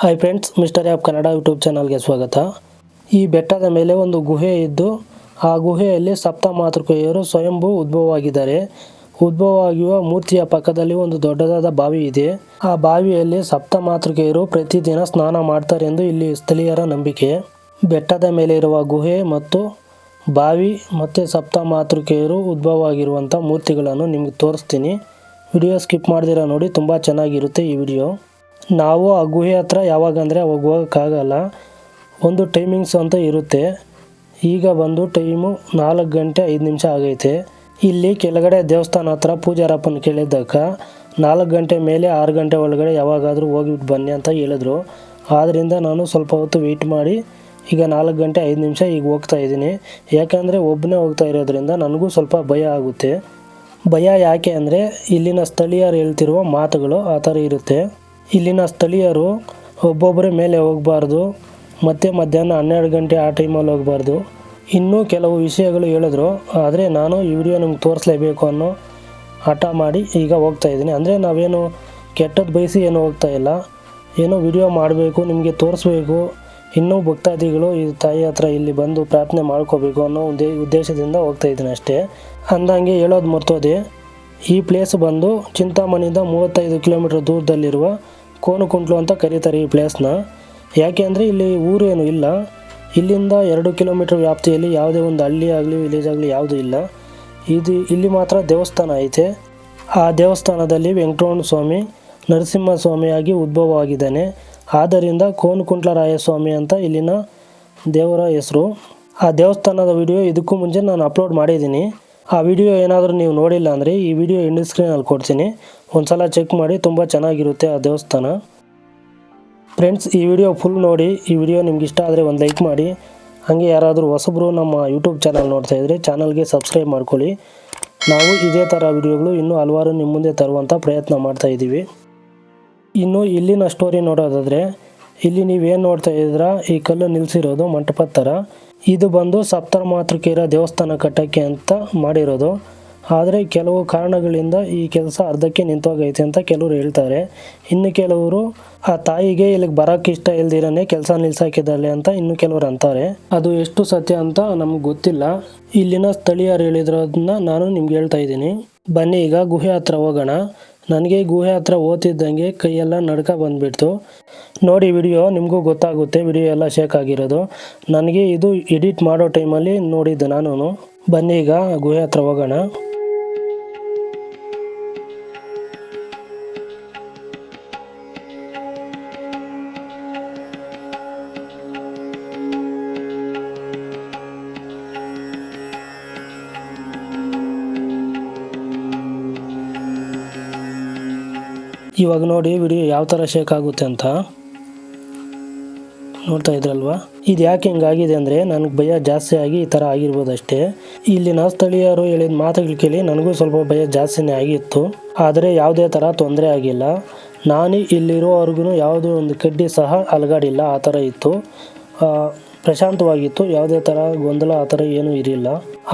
Hi friends mister app Kannada YouTube ಚಾನಲ್ಗೆ ಸ್ವಾಗತ. ಈ ಬೆಟ್ಟದ ಮೇಲೆ ಒಂದು ಗುಹೆ ಇದ್ದು, ಆ ಗುಹೆಯಲ್ಲಿ ಸಪ್ತ ಮಾತೃಕೆಯರು ಸ್ವಯಂಭೂ ಉದ್ಭವವಾಗಿದ್ದಾರೆ. ಉದ್ಭವವಾಗಿರುವ ಮೂರ್ತಿಯ ಪಕ್ಕದಲ್ಲಿ ಒಂದು ದೊಡ್ಡದಾದ ಬಾವಿ ಇದೆ. ಆ ಬಾವಿಯಲ್ಲಿ ಸಪ್ತ ಮಾತೃಕೆಯರು ಪ್ರತಿದಿನ ಸ್ನಾನ ಮಾಡ್ತಾರೆಂದು ಇಲ್ಲಿ ಸ್ಥಳೀಯರ ನಂಬಿಕೆ. ಬೆಟ್ಟದ ಮೇಲೆ ಇರುವ ಗುಹೆ ಮತ್ತು ಬಾವಿ ಮತ್ತು ಸಪ್ತ ಮಾತೃಕೆಯರು ಉದ್ಭವ ಆಗಿರುವಂಥ ಮೂರ್ತಿಗಳನ್ನು ನಿಮ್ಗೆ ತೋರಿಸ್ತೀನಿ. ವಿಡಿಯೋ ಸ್ಕಿಪ್ ಮಾಡಿದಿರ ನೋಡಿ, ತುಂಬ ಚೆನ್ನಾಗಿರುತ್ತೆ ಈ ವಿಡಿಯೋ. ನಾವು ಆ ಗುಹೆ ಹತ್ರ ಯಾವಾಗ ಅಂದರೆ ಅವಾಗ ಹೋಗೋಕ್ಕಾಗಲ್ಲ. ಒಂದು ಟೈಮಿಂಗ್ಸ್ ಅಂತ ಇರುತ್ತೆ. ಈಗ ಬಂದು ಟೈಮು ನಾಲ್ಕು ಗಂಟೆ ಐದು ನಿಮಿಷ ಆಗೈತೆ. ಇಲ್ಲಿ ಕೆಳಗಡೆ ದೇವಸ್ಥಾನ ಹತ್ರ ಪೂಜಾರಪ್ಪನ ಕೇಳಿದ್ದಕ್ಕ ನಾಲ್ಕು ಗಂಟೆ ಮೇಲೆ ಆರು ಗಂಟೆ ಒಳಗಡೆ ಯಾವಾಗಾದರೂ ಹೋಗಿಬಿಟ್ಟು ಬನ್ನಿ ಅಂತ ಹೇಳಿದ್ರು. ಆದ್ದರಿಂದ ನಾನು ಸ್ವಲ್ಪ ಹೊತ್ತು ವೆಯ್ಟ್ ಮಾಡಿ ಈಗ ನಾಲ್ಕು ಗಂಟೆ ಐದು ನಿಮಿಷ ಈಗ ಹೋಗ್ತಾ ಇದ್ದೀನಿ. ಯಾಕೆಂದರೆ ಒಬ್ಬನೇ ಹೋಗ್ತಾ ಇರೋದ್ರಿಂದ ನನಗೂ ಸ್ವಲ್ಪ ಭಯ ಆಗುತ್ತೆ. ಭಯ ಯಾಕೆ ಅಂದರೆ ಇಲ್ಲಿನ ಸ್ಥಳೀಯರು ಹೇಳ್ತಿರುವ ಮಾತುಗಳು ಆ ಥರ ಇರುತ್ತೆ. ಇಲ್ಲಿನ ಸ್ಥಳೀಯರು ಒಬ್ಬೊಬ್ಬರೇ ಮೇಲೆ ಹೋಗಬಾರ್ದು. ಮತ್ತು ಮಧ್ಯಾಹ್ನ ಹನ್ನೆರಡು ಗಂಟೆ ಆ ಟೈಮಲ್ಲಿ ಹೋಗಬಾರ್ದು. ಇನ್ನೂ ಕೆಲವು ವಿಷಯಗಳು ಹೇಳಿದ್ರು. ಆದರೆ ನಾನು ಈ ವಿಡಿಯೋ ನಿಮ್ಗೆ ತೋರಿಸ್ಲೇಬೇಕು ಅನ್ನೋ ಹಠ ಮಾಡಿ ಈಗ ಹೋಗ್ತಾ ಇದ್ದೀನಿ. ಅಂದರೆ ನಾವೇನು ಕೆಟ್ಟದ್ದು ಬಯಸಿ ಏನು ಹೋಗ್ತಾ ಇಲ್ಲ. ಏನೋ ವಿಡಿಯೋ ಮಾಡಬೇಕು, ನಿಮಗೆ ತೋರಿಸ್ಬೇಕು. ಇನ್ನೂ ಭಕ್ತಾದಿಗಳು ಈ ತಾಯಿ ಹತ್ರ ಇಲ್ಲಿ ಬಂದು ಪ್ರಾರ್ಥನೆ ಮಾಡ್ಕೋಬೇಕು ಅನ್ನೋ ಉದ್ದೇ ಉದ್ದೇಶದಿಂದ ಹೋಗ್ತಾ ಇದ್ದೀನಿ ಅಷ್ಟೇ. ಅಂದಂಗೆ ಹೇಳೋದು ಮರ್ತೋದೆ. ಈ ಪ್ಲೇಸ್ ಬಂದು ಚಿಂತಾಮಣಿಯಿಂದ ಮೂವತ್ತೈದು ಕಿಲೋಮೀಟರ್ ದೂರದಲ್ಲಿರುವ ಕೋನುಕುಂಟ್ಲು ಅಂತ ಕರೀತಾರೆ ಈ ಪ್ಲೇಸ್ನ ಯಾಕೆ ಅಂದರೆ ಇಲ್ಲಿ ಊರೇನು ಇಲ್ಲ. ಇಲ್ಲಿಂದ ಎರಡು ಕಿಲೋಮೀಟರ್ ವ್ಯಾಪ್ತಿಯಲ್ಲಿ ಯಾವುದೇ ಒಂದು ಹಳ್ಳಿ ಆಗಲಿ ವಿಲೇಜ್ ಆಗಲಿ ಯಾವುದೂ ಇಲ್ಲ. ಇದು ಇಲ್ಲಿ ಮಾತ್ರ ದೇವಸ್ಥಾನ ಐತೆ. ಆ ದೇವಸ್ಥಾನದಲ್ಲಿ ವೆಂಕಟರಮಣ ಸ್ವಾಮಿ ನರಸಿಂಹ ಸ್ವಾಮಿಯಾಗಿ ಉದ್ಭವವಾಗಿದ್ದಾನೆ. ಆದ್ದರಿಂದ ಕೋನುಕುಂಟ್ಲರಾಯ ಸ್ವಾಮಿ ಅಂತ ಇಲ್ಲಿನ ದೇವರ ಹೆಸರು. ಆ ದೇವಸ್ಥಾನದ ವಿಡಿಯೋ ಇದಕ್ಕೂ ಮುಂಚೆ ನಾನು ಅಪ್ಲೋಡ್ ಮಾಡಿದ್ದೀನಿ. ಆ ವಿಡಿಯೋ ಏನಾದರೂ ನೀವು ನೋಡಿಲ್ಲ ಅಂದರೆ ಈ ವಿಡಿಯೋ ಇಂಡ್ ಸ್ಕ್ರೀನಲ್ಲಿ ಕೊಡ್ತೀನಿ. ಒಂದ್ಸಲ ಚೆಕ್ ಮಾಡಿ, ತುಂಬ ಚೆನ್ನಾಗಿರುತ್ತೆ ಆ ದೇವಸ್ಥಾನ. ಫ್ರೆಂಡ್ಸ್ ಈ ವಿಡಿಯೋ ಫುಲ್ ನೋಡಿ. ಈ ವಿಡಿಯೋ ನಿಮ್ಗೆ ಇಷ್ಟ ಆದರೆ ಒಂದು ಲೈಕ್ ಮಾಡಿ. ಹಾಗೆ ಯಾರಾದರೂ ಹೊಸಬ್ರು ನಮ್ಮ ಯೂಟ್ಯೂಬ್ ಚಾನಲ್ ನೋಡ್ತಾ ಇದ್ದರೆ ಚಾನಲ್ಗೆ ಸಬ್ಸ್ಕ್ರೈಬ್ ಮಾಡ್ಕೊಳ್ಳಿ. ನಾವು ಇದೇ ಥರ ವಿಡಿಯೋಗಳು ಇನ್ನೂ ಹಲವಾರು ನಿಮ್ಮ ಮುಂದೆ ತರುವಂಥ ಪ್ರಯತ್ನ ಮಾಡ್ತಾ ಇದ್ದೀವಿ. ಇನ್ನು ಇಲ್ಲಿನ ಸ್ಟೋರಿ ನೋಡೋದಾದರೆ, ಇಲ್ಲಿ ನೀವೇನು ನೋಡ್ತಾ ಇದ್ದೀರಾ, ಈ ಕಲ್ಲು ನಿಲ್ಲಿಸಿರೋದು ಮಂಟಪದ ಥರ ಇದು ಬಂದು ಸಪ್ತರ ಮಾತೃಕೆಯರ ದೇವಸ್ಥಾನ ಕಟ್ಟಕ್ಕೆ ಅಂತ ಮಾಡಿರೋದು. ಆದರೆ ಕೆಲವು ಕಾರಣಗಳಿಂದ ಈ ಕೆಲಸ ಅರ್ಧಕ್ಕೆ ನಿಂತೋಗೈತೆ ಅಂತ ಕೆಲವರು ಹೇಳ್ತಾರೆ. ಇನ್ನು ಕೆಲವರು, ಆ ತಾಯಿಗೆ ಇಲ್ಲಿಗೆ ಬರೋಕ್ಕೆ ಇಷ್ಟ ಇಲ್ದಿರನೇ ಕೆಲಸ ನಿಲ್ಸಾಕಿದ್ದಾಳೆ ಅಂತ ಇನ್ನು ಕೆಲವರು ಅಂತಾರೆ. ಅದು ಎಷ್ಟು ಸತ್ಯ ಅಂತ ನಮ್ಗೆ ಗೊತ್ತಿಲ್ಲ. ಇಲ್ಲಿನ ಸ್ಥಳೀಯರು ಹೇಳಿದ್ರೋದನ್ನ ನಾನು ನಿಮ್ಗೆ ಹೇಳ್ತಾ ಇದ್ದೀನಿ. ಬನ್ನಿ, ಈಗ ಗುಹೆ ಹತ್ರ ಹೋಗೋಣ. ನನಗೆ ಗುಹೆ ಹತ್ರ ಓದ್ತಿದ್ದಂಗೆ ಕೈಯೆಲ್ಲ ನಡ್ಕ ಬಂದ್ಬಿಡ್ತು. ನೋಡಿ ವಿಡಿಯೋ, ನಿಮಗೂ ಗೊತ್ತಾಗುತ್ತೆ ವಿಡಿಯೋ ಎಲ್ಲ ಶೇಕ್ ಆಗಿರೋದು. ನನಗೆ ಇದು ಎಡಿಟ್ ಮಾಡೋ ಟೈಮಲ್ಲಿ ನೋಡಿದ್ದೆ ನಾನು ಬನ್ನಿ ಈಗ ಗುಹೆ ಹತ್ರ ಹೋಗೋಣ. ಇವಾಗ ನೋಡಿ ವಿಡಿಯೋ ಯಾವ ಥರ ಶೇಕ್ ಆಗುತ್ತೆ ಅಂತ. ನೋಡ್ತಾ ಇದ್ರಲ್ವಾ? ಇದು ಯಾಕೆ ಹಿಂಗಾಗಿದೆ ಅಂದರೆ ನನಗೆ ಭಯ ಜಾಸ್ತಿ ಆಗಿ ಈ ಥರ ಆಗಿರ್ಬೋದು ಅಷ್ಟೇ. ಇಲ್ಲಿನ ಸ್ಥಳೀಯರು ಹೇಳಿದ ಮಾತುಗಳು ಕೇಳಿ ನನಗೂ ಸ್ವಲ್ಪ ಭಯ ಜಾಸ್ತಿನೇ ಆಗಿತ್ತು. ಆದರೆ ಯಾವುದೇ ಥರ ತೊಂದರೆ ಆಗಿಲ್ಲ. ನಾನು ಇಲ್ಲಿರೋವರೆಗೂ ಯಾವುದೇ ಒಂದು ಕಡ್ಡಿ ಸಹ ಅಲಗಾಡಿಲ್ಲ, ಆ ಥರ ಇತ್ತು. ಪ್ರಶಾಂತವಾಗಿತ್ತು. ಯಾವುದೇ ಥರ ಗೊಂದಲ, ಆ ಥರ ಏನೂ ಇರಲಿಲ್ಲ.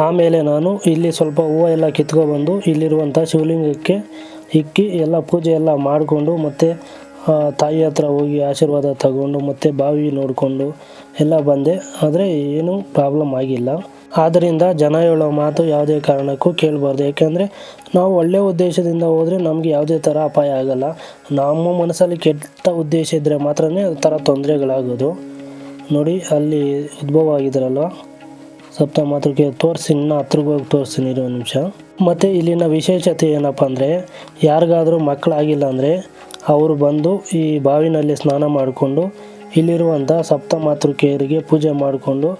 ಆಮೇಲೆ ನಾನು ಇಲ್ಲಿ ಸ್ವಲ್ಪ ಹೂವು ಎಲ್ಲ ಕಿತ್ಕೊಬಂದು ಇಲ್ಲಿರುವಂಥ ಶಿವಲಿಂಗಕ್ಕೆ ಇಕ್ಕಿ ಎಲ್ಲ ಪೂಜೆ ಎಲ್ಲ ಮಾಡಿಕೊಂಡು ಮತ್ತು ತಾಯಿ ಹತ್ರ ಹೋಗಿ ಆಶೀರ್ವಾದ ತಗೊಂಡು ಮತ್ತು ಬಾವಿ ನೋಡಿಕೊಂಡು ಎಲ್ಲ ಬಂದೆ. ಆದರೆ ಏನೂ ಪ್ರಾಬ್ಲಮ್ ಆಗಿಲ್ಲ. ಆದ್ದರಿಂದ ಜನ ಹೇಳೋ ಮಾತು ಯಾವುದೇ ಕಾರಣಕ್ಕೂ ಕೇಳಬಾರ್ದು. ಯಾಕೆಂದರೆ ನಾವು ಒಳ್ಳೆಯ ಉದ್ದೇಶದಿಂದ ಹೋದರೆ ನಮಗೆ ಯಾವುದೇ ಥರ ಅಪಾಯ ಆಗಲ್ಲ. ನಮ್ಮ ಮನಸ್ಸಲ್ಲಿ ಕೆಟ್ಟ ಉದ್ದೇಶ ಇದ್ದರೆ ಮಾತ್ರ ಥರ ತೊಂದರೆಗಳಾಗೋದು. ನೋಡಿ, ಅಲ್ಲಿ ಉದ್ಭವ ಆಗಿದ್ರಲ್ವ? ಸಪ್ತ ಮಾತೃಕೆ ತೋರಿಸಿ, ಇನ್ನೂ ಹೋಗಿ ತೋರಿಸ್ತೀನಿ, ಇರೋ ನಿಮಿಷ. ಮತ್ತು ಇಲ್ಲಿನ ವಿಶೇಷತೆ ಏನಪ್ಪ ಅಂದರೆ, ಯಾರಿಗಾದರೂ ಮಕ್ಕಳಾಗಿಲ್ಲ ಅಂದರೆ, ಅವರು ಬಂದು ಈ ಬಾವಿನಲ್ಲಿ ಸ್ನಾನ ಮಾಡಿಕೊಂಡು ಇಲ್ಲಿರುವಂಥ ಸಪ್ತ ಮಾತೃಕೆಯರಿಗೆ ಪೂಜೆ ಮಾಡಿಕೊಂಡು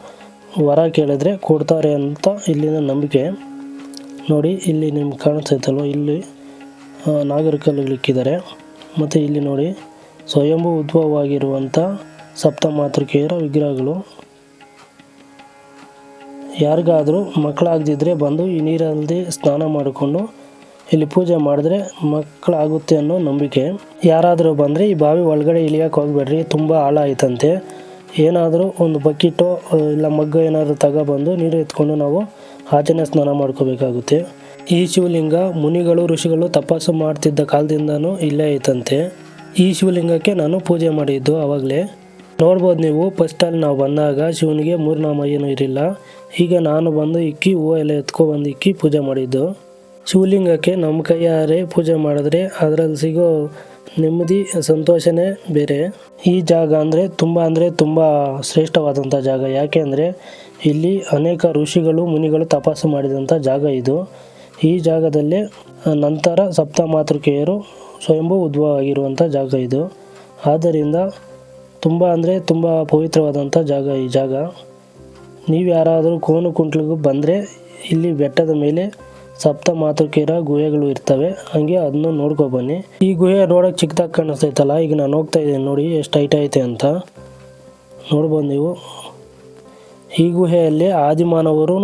ವರ ಕೇಳಿದ್ರೆ ಕೊಡ್ತಾರೆ ಅಂತ ಇಲ್ಲಿನ ನಂಬಿಕೆ. ನೋಡಿ, ಇಲ್ಲಿ ನಿಮ್ಗೆ ಕಾಣಿಸ್ತೈತಲ್ವ? ಇಲ್ಲಿ ನಾಗರಿಕಲ್ಲಿಕ್ಕಿದ್ದಾರೆ ಮತ್ತು ಇಲ್ಲಿ ನೋಡಿ, ಸ್ವಯಂಭೂ ಉದ್ಭವವಾಗಿರುವಂಥ ಸಪ್ತ ಮಾತೃಕೆಯರ ವಿಗ್ರಹಗಳು. ಯಾರಿಗಾದರೂ ಮಕ್ಕಳಾಗದಿದ್ದರೆ ಬಂದು ಈ ನೀರಲ್ಲಿ ಸ್ನಾನ ಮಾಡಿಕೊಂಡು ಇಲ್ಲಿ ಪೂಜೆ ಮಾಡಿದ್ರೆ ಮಕ್ಕಳಾಗುತ್ತೆ ಅನ್ನೋ ನಂಬಿಕೆ. ಯಾರಾದರೂ ಬಂದರೆ ಈ ಬಾವಿ ಒಳಗಡೆ ಇಳಿಯೋಕೆ ಹೋಗ್ಬೇಡ್ರಿ, ತುಂಬ ಆಳ ಐತಂತೆ ಏನಾದರೂ ಒಂದು ಬಕೆಟೋ ಇಲ್ಲ ಮಗ್ಗ ಏನಾದರೂ ತಗೊಬಂದು ನೀರು ಎತ್ಕೊಂಡು ನಾವು ಆಚೆನೇ ಸ್ನಾನ ಮಾಡ್ಕೋಬೇಕಾಗುತ್ತೆ. ಈ ಶಿವಲಿಂಗ ಮುನಿಗಳು, ಋಷಿಗಳು ತಪಾಸು ಮಾಡ್ತಿದ್ದ ಕಾಲದಿಂದನೂ ಇಲ್ಲೇ ಐತಂತೆ. ಈ ಶಿವಲಿಂಗಕ್ಕೆ ನಾನು ಪೂಜೆ ಮಾಡಿದ್ದು ಆವಾಗಲೇ ನೋಡ್ಬೋದು ನೀವು ಫಸ್ಟಲ್ಲಿ ನಾವು ಬಂದಾಗ ಶಿವನಿಗೆ ಮೂರ್ನಾಮ ಏನೂ ಇರಲಿಲ್ಲ. ಈಗ ನಾನು ಬಂದು ಇಕ್ಕಿ, ಹೂವು ಎಲ್ಲ ಎತ್ಕೊಬಂದು ಇಕ್ಕಿ ಪೂಜೆ ಮಾಡಿದ್ದು. ಶಿವಲಿಂಗಕ್ಕೆ ನಮ್ಮ ಕೈಯಾರೆ ಪೂಜೆ ಮಾಡಿದ್ರೆ ಅದರಲ್ಲಿ ಸಿಗೋ ನೆಮ್ಮದಿ, ಸಂತೋಷನೇ ಬೇರೆ. ಈ ಜಾಗ ಅಂದರೆ ತುಂಬ ಅಂದರೆ ತುಂಬ ಶ್ರೇಷ್ಠವಾದಂಥ ಜಾಗ. ಯಾಕೆ ಅಂದರೆ ಇಲ್ಲಿ ಅನೇಕ ಋಷಿಗಳು, ಮುನಿಗಳು ತಪಾಸು ಮಾಡಿದಂಥ ಜಾಗ ಇದು. ಈ ಜಾಗದಲ್ಲೇ ನಂತರ ಸಪ್ತ ಮಾತೃಕೆಯರು ಸ್ವಯಂಭೂ ಉದ್ಭವ ಆಗಿರುವಂಥ ಜಾಗ ಇದು. ಆದ್ದರಿಂದ ತುಂಬ ಅಂದರೆ ತುಂಬ ಪವಿತ್ರವಾದಂಥ ಜಾಗ ಈ ಜಾಗ. ನೀವು ಯಾರಾದರೂ ಕೋನು ಕುಂಟ್ಲಿಗೂ ಬಂದರೆ ಇಲ್ಲಿ ಬೆಟ್ಟದ ಮೇಲೆ ಸಪ್ತ ಮಾತೃಕೆರ ಗುಹೆಗಳು ಇರ್ತವೆ. ಹಂಗೆ ಅದನ್ನು ನೋಡ್ಕೊ ಬನ್ನಿ. ಈ ಗುಹೆ ನೋಡೋಕೆ ಚಿಕ್ಕದಾಗಿ ಕಾಣಿಸ್ತೈತಲ್ಲ, ಈಗ ನಾನು ಹೋಗ್ತಾ ಇದ್ದೀನಿ ನೋಡಿ ಎಷ್ಟು ಹೈಟ್ ಐತೆ ಅಂತ. ನೋಡ್ಬೋದು ನೀವು. ಈ ಗುಹೆಯಲ್ಲಿ ಆದಿಮಾನವರು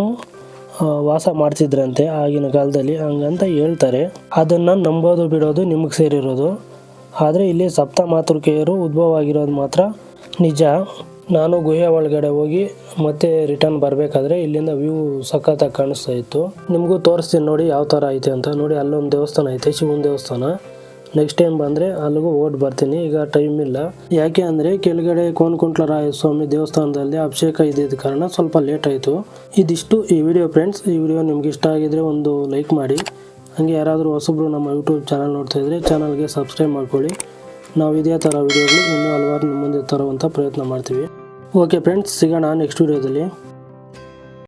ವಾಸ ಮಾಡ್ತಿದ್ರಂತೆ ಆಗಿನ ಕಾಲದಲ್ಲಿ ಹಂಗಂತ ಹೇಳ್ತಾರೆ. ಅದನ್ನು ನಂಬೋದು ಬಿಡೋದು, ನಿಮಗೆ ಸೇರಿರೋದು. ಆದರೆ ಇಲ್ಲಿ ಸಪ್ತ ಮಾತೃಕೆಯರು ಉದ್ಭವ ಆಗಿರೋದು ಮಾತ್ರ ನಿಜ. ನಾನು ಗುಹೆ ಒಳಗಡೆ ಹೋಗಿ ಮತ್ತೆ ರಿಟರ್ನ್ ಬರಬೇಕಾದ್ರೆ ಇಲ್ಲಿಂದ ವ್ಯೂ ಸಖತ್ತಾಗಿ ಕಾಣಿಸ್ತಾ ಇತ್ತು. ನಿಮಗೂ ತೋರಿಸ್ತೀನಿ ನೋಡಿ ಯಾವ ಥರ ಐತೆ ಅಂತ. ನೋಡಿ ಅಲ್ಲೊಂದು ದೇವಸ್ಥಾನ ಐತೆ, ಶಿವನ ದೇವಸ್ಥಾನ. ನೆಕ್ಸ್ಟ್ ಟೈಮ್ ಬಂದರೆ ಅಲ್ಲಿಗೂ ಓಟ್ ಬರ್ತೀನಿ. ಈಗ ಟೈಮ್ ಇಲ್ಲ. ಯಾಕೆ ಅಂದರೆ ಕೆಳಗಡೆ ಕೋನ್ಕುಂಟ್ಲರಾಯ ಸ್ವಾಮಿ ದೇವಸ್ಥಾನದಲ್ಲಿ ಅಭಿಷೇಕ ಇದ್ದಿದ್ದ ಕಾರಣ ಸ್ವಲ್ಪ ಲೇಟ್ ಆಯಿತು. ಇದಿಷ್ಟು ಈ ವಿಡಿಯೋ ಫ್ರೆಂಡ್ಸ್ ಈ ವಿಡಿಯೋ ನಿಮ್ಗೆ ಇಷ್ಟ ಆಗಿದ್ರೆ ಒಂದು ಲೈಕ್ ಮಾಡಿ. ಹಾಗೆ ಯಾರಾದರೂ ಹೊಸಬ್ರು ನಮ್ಮ ಯೂಟ್ಯೂಬ್ ಚಾನಲ್ ನೋಡ್ತಾ ಇದ್ದರೆ ಚಾನಲ್ಗೆ ಸಬ್ಸ್ಕ್ರೈಬ್ ಮಾಡ್ಕೊಳ್ಳಿ. ನಾವು ಇದೇ ಥರ ವಿಡಿಯೋಗಳು ಇನ್ನೂ ಹಲವಾರು ನಿಮ್ಮ ಮುಂದೆ ತರುವಂಥ ಪ್ರಯತ್ನ ಮಾಡ್ತೀವಿ. ಓಕೆ ಫ್ರೆಂಡ್ಸ್, ಸಿಗೋಣ ನೆಕ್ಸ್ಟ್ ವಿಡಿಯೋದಲ್ಲಿ.